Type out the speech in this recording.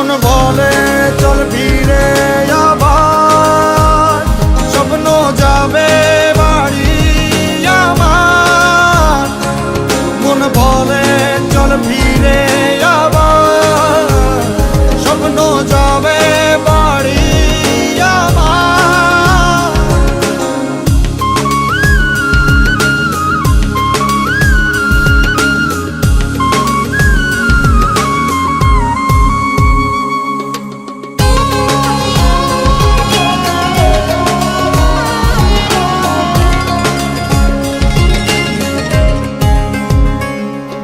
মন বলে চল ফিরে।